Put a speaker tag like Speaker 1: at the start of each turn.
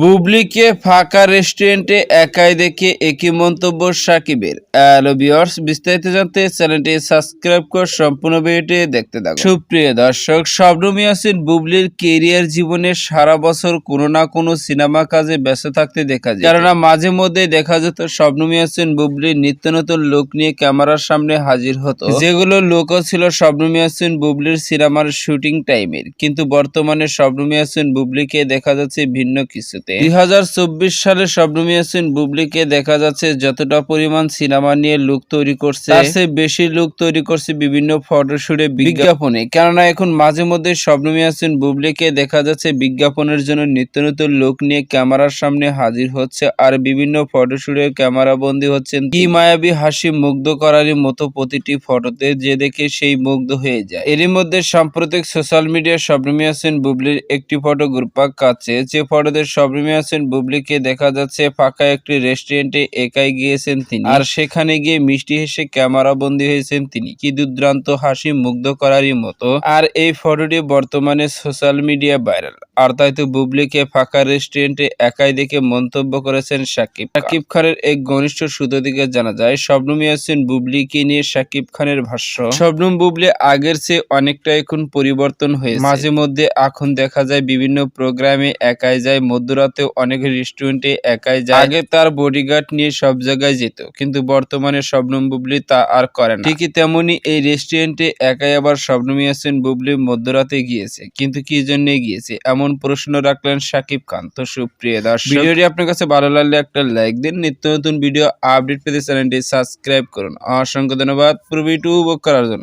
Speaker 1: বুবলিকে ফাঁকা রেস্টুরেন্টে একাই দেখে একই মন্তব্য সাকিবের। হ্যালো ভিউয়ার্স, বিস্তারিত জানতে চ্যানেলটি সাবস্ক্রাইব করে সম্পূর্ণ ভিডিওটি দেখতে থাকুন। সুপ্রিয় দর্শক, শবনম ইয়াসিন বুবলির কেরিয়ার জীবনে সারা বছর কোনো না কোনো সিনেমা কাজে ব্যস্ত থাকতে দেখা যায়। কেননা মাঝে মধ্যে দেখা যেত শবনম ইয়াসিন বুবলির নিত্য নতুন লোক নিয়ে ক্যামেরার সামনে হাজির হতো। যেগুলো লোকও ছিল শবনম ইয়াসিন বুবলির সিনেমার শুটিং টাইমের। কিন্তু বর্তমানে শবনম ইয়াসিন বুবলিকে দেখা যাচ্ছে ভিন্ন কিছুতে দুই সালে শবনম ইয়াসিন বুবলিকে দেখা যাচ্ছে যতটা পরিমাণ সিনেমা নিয়ে লুক তৈরি করছে বেশি লুক তৈরি করছে বিভিন্ন ফটোশুটে বিজ্ঞাপনে। কেননা এখন মাঝে মধ্যে শবনম ইয়াসিন বুবলিকে দেখা যাচ্ছে বিজ্ঞাপনের জন্য নিত্য নতুন লোক নিয়ে ক্যামেরার সামনে হাজির হচ্ছে, আর বিভিন্ন ফটোশুটে ক্যামেরা বন্দী হচ্ছেন কি মায়াবী হাসি মুগ্ধ করারই মতো প্রতিটি ফটোতে যে দেখে সেই মুগ্ধ হয়ে যায়। এরই মধ্যে সাম্প্রতিক সোশ্যাল মিডিয়ায় শবনম ইয়াসিন বুবলির একটি ফটো গ্রুপাক কাছে যে ফটোতে শবনম ইয়াসিন বুবলিকে দেখা যাচ্ছে ফাঁকা একটি রেস্টুরেন্টে একাই গিয়েছেন তিনি। আর সেখানে গিয়ে মিষ্টি হেসে ক্যামেরা বন্দী হয়েছেন তিনি। কি দুর্দান্ত হাসি মুগ্ধ করারই মতো। আর এই ফটোটি বর্তমানে সোশ্যাল মিডিয়া ভাইরাল। আর তাই তো বুবলিকে ফাঁকা রেস্টুরেন্টে একাই দেখে মন্তব্য করেছেন সাকিব সাকিব খানের এক ঘনিষ্ঠ সূত্র থেকে জানা যায়, শবনম ইয়াসিন বুবলিকে নিয়ে সাকিব খানের ভাষ্য, শবনম বুবলি আগের চেয়ে অনেকটা এখন পরিবর্তন হয়েছে। মাঝে মধ্যে এখন দেখা যায় বিভিন্ন প্রোগ্রামে একাই যায় মধ্যরাতেও অনেক রেস্টুরেন্টে একাই যায়। আগে তার বডিগার্ড নিয়ে সব জায়গায় যেত কিন্তু বর্তমানে শবনম বুবলি তা আর করে না। ঠিকই তেমনি এই রেস্টুরেন্টে একাই আবার শবনম ইয়াসিন বুবলি মধ্যরাতে গিয়েছে কিন্তু কি জন্য গিয়েছে এমন প্রশ্ন রাখলেন সাকিব খান। তো সুপ্রিয় দর্শক ভিডিওটি আপনার কাছে ভালো লাগলে একটা লাইক দিন নিত্য নতুন ভিডিও আপডেট পেতে চ্যানেলটি সাবস্ক্রাইব করুন। অসংখ্য ধন্যবাদ পুরো ভিডিও উপভোগ করার জন্য।